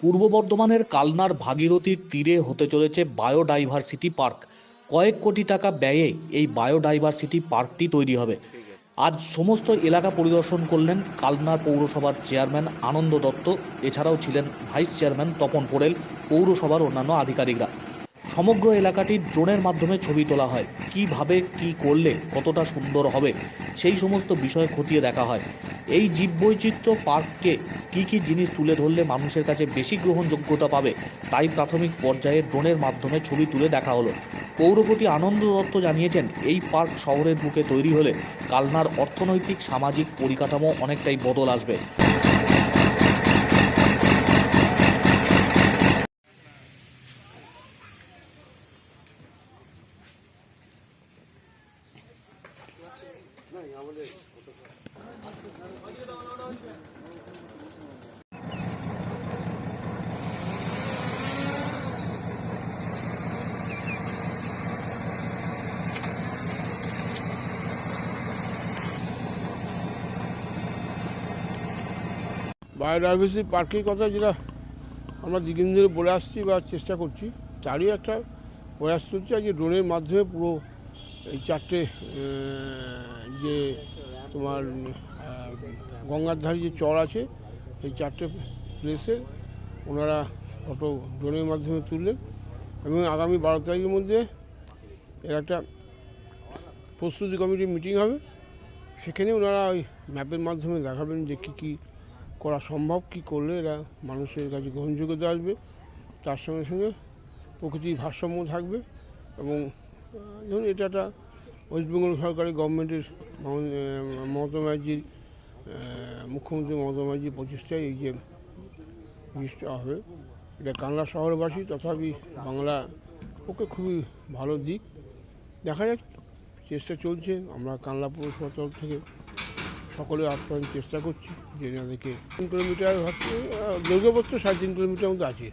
পূর্ব বর্ধমানের কালনার ভাগীরথীর তীরে হতে চলেছে বায়োডাইভার্সিটি পার্ক। কয়েক কোটি টাকা ব্যয়ে এই বায়োডাইভার্সিটি পার্কটি তৈরি হবে। আজ সমস্ত এলাকা পরিদর্শন করলেন কালনার পৌরসভার চেয়ারম্যান আনন্দ দত্ত। এছাড়াও ছিলেন ভাইস চেয়ারম্যান তপন পোড়েল, পৌরসভার অন্যান্য আধিকারিকরা। সমগ্র এলাকাটি ড্রোনের মাধ্যমে ছবি তোলা হয়। কীভাবে, কি করলে কতটা সুন্দর হবে, সেই সমস্ত বিষয় খতিয়ে দেখা হয়। এই জীববৈচিত্র্য পার্ককে কি কি জিনিস তুলে ধরলে মানুষের কাছে বেশি গ্রহণযোগ্যতা পাবে, তাই প্রাথমিক পর্যায়ে ড্রোনের মাধ্যমে ছবি তুলে দেখা হলো। পৌরপতি আনন্দ দত্ত জানিয়েছেন, এই পার্ক শহরের বুকে তৈরি হলে কালনার অর্থনৈতিক, সামাজিক পরিকাঠামো অনেকটাই বদল আসবে। বায়োডাইভার্সিটি পার্কের কথা যেটা আমরা দীর্ঘদিন ধরে বলে আসছি বা চেষ্টা করছি, তারই একটা প্রয়াস চলছে। আজকে ড্রোনের মাধ্যমে পুরো এই চারটে যে তোমার গঙ্গার ধারে যে চর আছে, এই চারটে প্লেসে ওনারা ফটো ড্রোনের মাধ্যমে তুললেন এবং আগামী বারো তারিখের মধ্যে এর একটা প্রস্তুতি কমিটির মিটিং হবে। সেখানে ওনারা ওই ম্যাপের মাধ্যমে দেখাবেন যে কী কী করা সম্ভব, কি করলে এরা মানুষের কাছে গ্রহণযোগ্যতা আসবে। তার সঙ্গে সঙ্গে প্রকৃতির ভারসাম্য থাকবে এবং ধরুন এটা একটা ওয়েস্টবেঙ্গল সরকারি গভর্নমেন্টের মমতা ব্যানার্জির মুখ্যমন্ত্রী মমতা ব্যানার্জির প্রচেষ্টায় এই যে জিনিসটা হবে। এটা কানলা শহরবাসী তথাপি বাংলা ওকে খুবই ভালো দিক। দেখা যাক, চেষ্টা চলছে। আমরা কানলা পৌরসভার তরফ থেকে সকলে আপ্যায়ন চেষ্টা করছি যে এনাদেরকে তিন কিলোমিটার হচ্ছে দুর্গাবস্ত সাড়ে তিন কিলোমিটার মতো আছে।